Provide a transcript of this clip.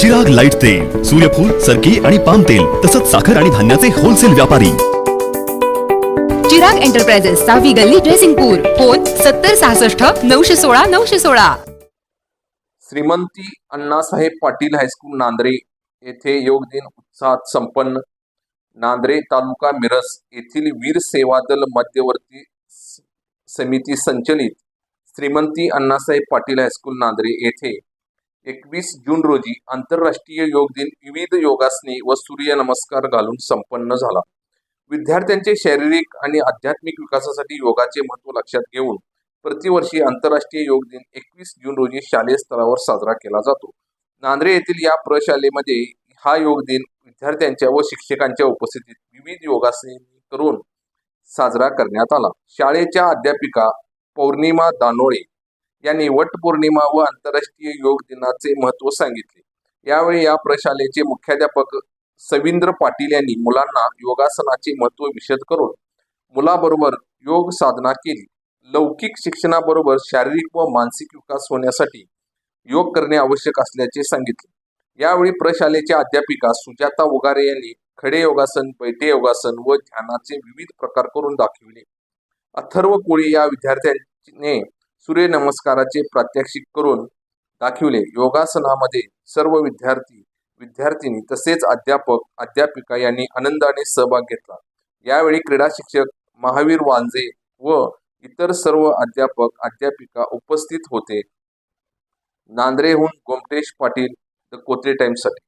जग लाइट तेल सूर्यफूल सरकी आणि पाम तेल तसंच साखर आणि धान्याचे होलसेल व्यापारी. चिराग एंटरप्राइजेस सहावी गल्ली ड्रेसिंगपूर फोन सत्तर सहासष्ट नऊशे सोळा नऊशे सोळा. श्रीमंती अण्णासाहेब पाटील हायस्कूल नांद्रे येथे योग दिन उत्साहात संपन्न. नांद्रे तालुका मिरज येथील वीर सेवा दल मध्यवर्ती समिती संचलित. श्रीमंती अण्णासाहेब पाटील हायस्कूल नांद्रे येथे. एकवीस जून रोजी आंतरराष्ट्रीय योग दिन विविध योगासने व सूर्यनमस्कार घालून संपन्न झाला. विद्यार्थ्यांचे शारीरिक आणि आध्यात्मिक विकासासाठी योगाचे महत्त्व लक्षात घेऊन प्रतिवर्षी आंतरराष्ट्रीय योग दिन एकवीस जून रोजी शालेय स्तरावर साजरा केला जातो. नांद्रे येथील या प्रशालेमध्ये हा योग दिन विद्यार्थ्यांच्या व शिक्षकांच्या उपस्थितीत विविध योगासने करून साजरा करण्यात आला. शाळेच्या अध्यापिका पौर्णिमा दानोळे यांनी वटपौर्णिमा व आंतरराष्ट्रीय योग दिनाचे महत्त्व सांगितले. यावेळी या प्रशालेचे मुख्याध्यापक सविंद्र पाटील यांनी मुलांना योगासनाचे महत्त्व विशद करून मुलाबरोबर योग साधना केली. लौकिक शिक्षणाबरोबर शारीरिक व मानसिक विकास होण्यासाठी योग करणे आवश्यक असल्याचे सांगितले. यावेळी प्रशालेच्या अध्यापिका सुजाता उगारे यांनी खडे योगासन बैठे योगासन व ध्यानाचे विविध प्रकार करून दाखविले. अथर्व कोळी या विद्यार्थ्यांने सूर्यनमस्काराचे प्रात्यक्षिक करून दाखविले. योगासनामध्ये सर्व विद्यार्थी विद्यार्थिनी तसेच अध्यापक अध्यापिका यांनी आनंदाने सहभाग घेतला. यावेळी क्रीडा शिक्षक महावीर वांजे व इतर सर्व अध्यापक अध्यापिका उपस्थित होते. नांद्रेहून गोमटेश पाटील द कोथळे टाइम्ससाठी.